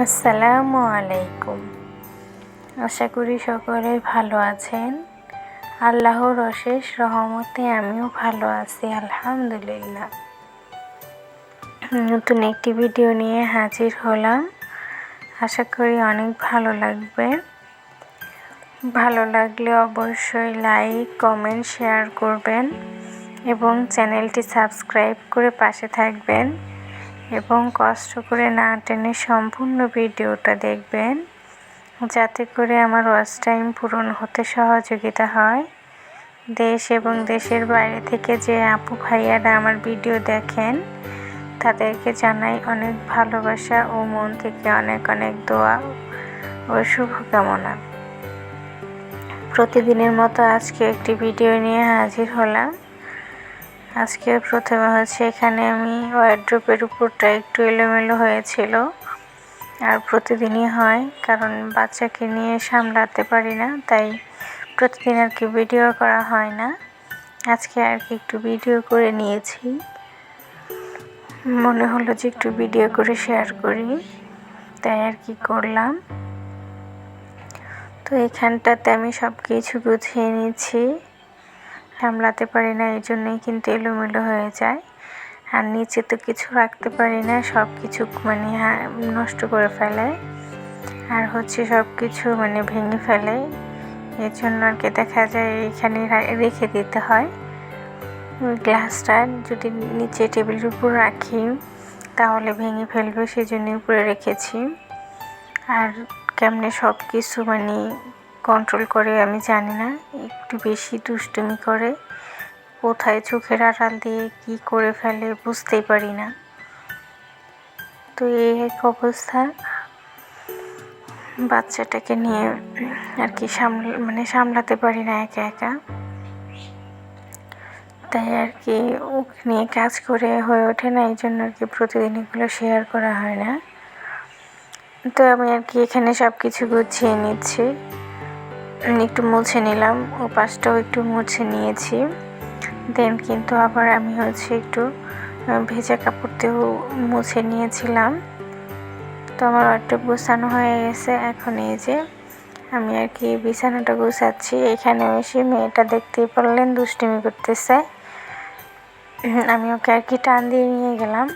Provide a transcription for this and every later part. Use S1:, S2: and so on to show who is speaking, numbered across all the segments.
S1: আসসালামু আলাইকুম। আশা করি সকলে ভালো আছেন। আল্লাহর অশেষ রহমতে আমিও ভালো আছি, আলহামদুলিল্লাহ। নতুন একটি ভিডিও নিয়ে হাজির হলাম। আশা করি অনেক ভালো লাগবে। ভালো লাগলে অবশ্যই লাইক, কমেন্ট, শেয়ার করবেন এবং চ্যানেলটি সাবস্ক্রাইব করে পাশে থাকবেন। এবং কষ্ট করে না টেনে সম্পূর্ণ ভিডিওটা দেখবেন। যাতে করে আমার ওয়াচ টাইম পূরণ হতে সহযোগিতা হয়। দেশ এবং দেশের বাইরে থেকে যে আপু ভাইয়ারা আমার ভিডিও দেখেন, তাদেরকে জানাই অনেক ভালোবাসা ও মন থেকে অনেক অনেক দোয়া ও শুভকামনা। প্রতিদিনের মতো আজকে একটি ভিডিও নিয়ে হাজির হলাম। আজকে প্রথমে হচ্ছে এখানে আমি ওয়ার্ড্রোপের উপরটা একটু এলোমেলো হয়েছিল। আর প্রতিদিনই হয়, কারণ বাচ্চাকে নিয়ে সামলাতে পারি না, তাই প্রতিদিন আর কি ভিডিও করা হয় না। আজকে আর কি একটু ভিডিও করে নিয়েছি। মনে হলো যে একটু ভিডিও করে শেয়ার করি, তাই আর কি করলাম। তো এখানটাতে আমি সব কিছু গুছিয়ে নিচ্ছি। সামলাতে পারি না, এই জন্যই কিন্তু এলোমেলো হয়ে যায় আর নিচে তো কিছু রাখতে পারি না সব কিছু মানে নষ্ট করে ফেলে। আর হচ্ছে সব কিছু মানে ভেঙে ফেলে। এর জন্য আর কি দেখা যায় এখানে রেখে দিতে হয়। গ্লাসটা যদি নিচে টেবিলের উপর রাখি, তাহলে ভেঙে ফেলবে সেই জন্য উপরে রেখেছি। আর কেমনে সব কিছু মানে কন্ট্রোল করে, আমি জানি না, একটু বেশি দুষ্টুমি করে, কোথায় চোখের আড়াল দিয়ে কি করে ফেলে বুঝতেই পারি না। তো এই এক অবস্থা, বাচ্চাটাকে নিয়ে আর কি সামল মানে সামলাতে পারি না একা একা। তাই আর কি ওকে নিয়ে কাজ করে হয়ে ওঠে না, এই জন্য আর কি প্রতিদিন এগুলো শেয়ার করা হয় না। তো আমি আর কি এখানে সব কিছু গুছিয়ে নিচ্ছি। একটু মুছে নিলাম। ও পাশটাও একটু মুছে নিয়েছি। দেন কিন্তু আবার আমি হচ্ছে একটু ভেজা কাপড় দিয়েও মুছে নিয়েছিলাম। তো আমার অর্ডার গোছানো হয়ে গেছে। এখন এই যে আমি আর কি বিছানাটা গুছাচ্ছি। এখানে এসে মেয়েটা দেখতেই পারলেন, দুষ্টুমি করতেছে। আমি ওকে আর কি টান দিয়ে নিয়ে গেলাম।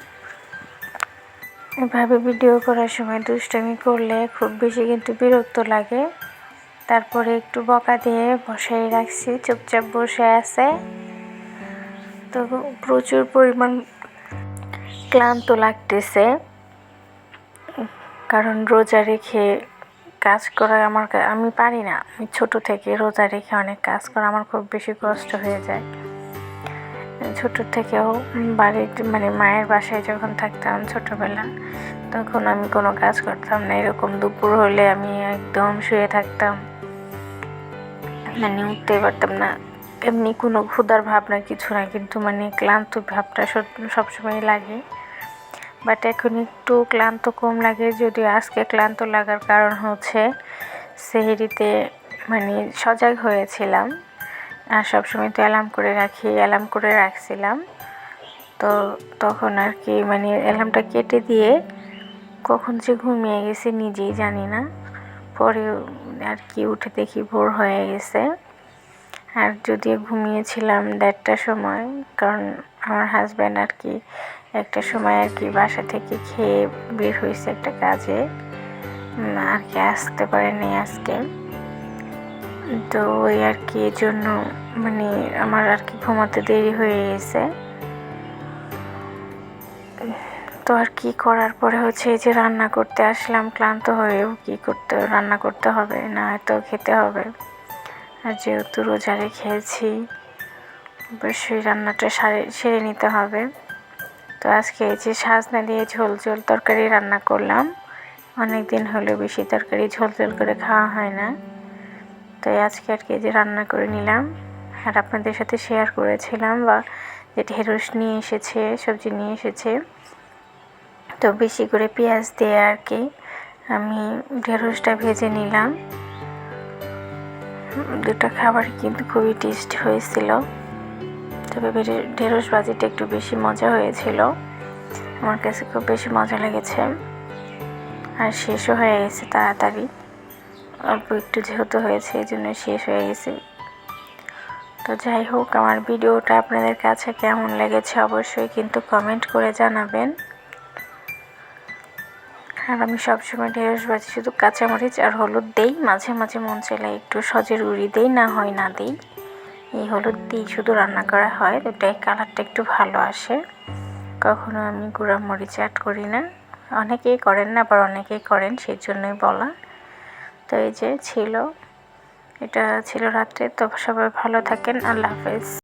S1: এভাবে ভিডিও করার সময় দুষ্টুমি করলে খুব বেশি কিন্তু বিরক্ত লাগে। তারপরে একটু বকা দিয়ে বসাই রাখছি, চুপচাপ বসে আছে। তো প্রচুর পরিমাণ ক্লান্ত লাগতেছে। কারণ রোজা রেখে কাজ করা আমার আমি পারি না। আমি ছোটো থেকে রোজা রেখে অনেক কাজ করা আমার খুব বেশি কষ্ট হয়ে যায়। ছোট থেকেও বাড়ির মানে মায়ের বাসায় যখন থাকতাম ছোটোবেলা, তখন আমি কোনো কাজ করতাম না। এরকম দুপুর হলে আমি একদম শুয়ে থাকতাম। মানে উঠতে পারতাম না। এমনি কোনো ক্ষুধার ভাবনা কিছু না, কিন্তু মানে ক্লান্ত ভাবটা সবসময় লাগে। বাট এখন একটু ক্লান্ত কম লাগে, যদিও আজকে ক্লান্ত লাগার কারণ হচ্ছে সেহেরিতে মানে সজাগ হয়েছিলাম। আর সবসময় তো অ্যালার্ম করে রাখি, অ্যালার্ম করে রাখছিলাম। তো তখন আর কি মানে অ্যালার্মটা কেটে দিয়ে কখন যে ঘুমিয়ে গেছে নিজেই জানি না। পরে আর কি, উঠে দেখি ভোর হয়ে গেছে। আর যদিও ঘুমিয়েছিলাম দেড়টার সময়, কারণ আমার হাজব্যান্ড আর কি একটা সময় আর কি বাসা থেকে খেয়ে বের হয়েছে একটা কাজে। আর কি আসতে পারেনি আজকে। তো ওই আর কি এর জন্য মানে আমার আর কি ঘুমাতে দেরি হয়ে গেছে। তো আর কি করার? পরে হচ্ছে এই যে রান্না করতে আসলাম, ক্লান্ত হয়েও কি করতে, রান্না করতে হবে না হয়তো খেতে হবে। আর যেহেতু রোজারে খেয়েছি অবশ্যই রান্নাটা সারে, সেরে নিতে হবে। তো আজকে এই যে সাজনা দিয়ে ঝোল ঝোল তরকারি রান্না করলাম। অনেক দিন হলো বেশি তরকারি, ঝোল ঝোল করে খাওয়া হয় না। তো আজকে আর কি যে রান্না করে নিলাম। আর আপনাদের সাথে শেয়ার করেছিলাম বা যে ঢেঁড়স নিয়ে এসেছে, সবজি নিয়ে এসেছে। তো বেশি করে পেঁয়াজ দিয়ে আর কি আমি ঢেঁড়সটা ভেজে নিলাম। দুটো খাবার কিন্তু খুবই টেস্ট হয়েছিল। তবে ঢেঁড়স ভাজিটা একটু বেশি মজা হয়েছিল। আমার কাছে খুব বেশি মজা লেগেছে। আর শেষও হয়ে গেছে তাড়াতাড়ি। অল্প একটু যেহেতু হয়েছে, এই জন্য শেষ হয়ে গেছে। তো যাই হোক, আমার ভিডিওটা আপনাদের কাছে কেমন লেগেছে অবশ্যই কিন্তু কমেন্ট করে জানাবেন। আর আমি সবসময় ঢেঁড়স ভাজি শুধু কাঁচামরিচ আর হলুদ দেই। মাঝে মাঝে মন চাইলে একটু সজের উড়ি দেই, না হয় না দেই। এই হলুদ দিয়ে শুধু রান্না করা হয় ওটাই কালারটা একটু ভালো আসে। কখনো আমি গুঁড়া মরিচ অ্যাড করি না। অনেকেই করেন না, আবার অনেকেই করেন সেই জন্যই বলা। তো এই যে ছিল, এটা ছিল রাত্রে, তো সবাই ভালো থাকেন, আল্লাহ হাফেজ।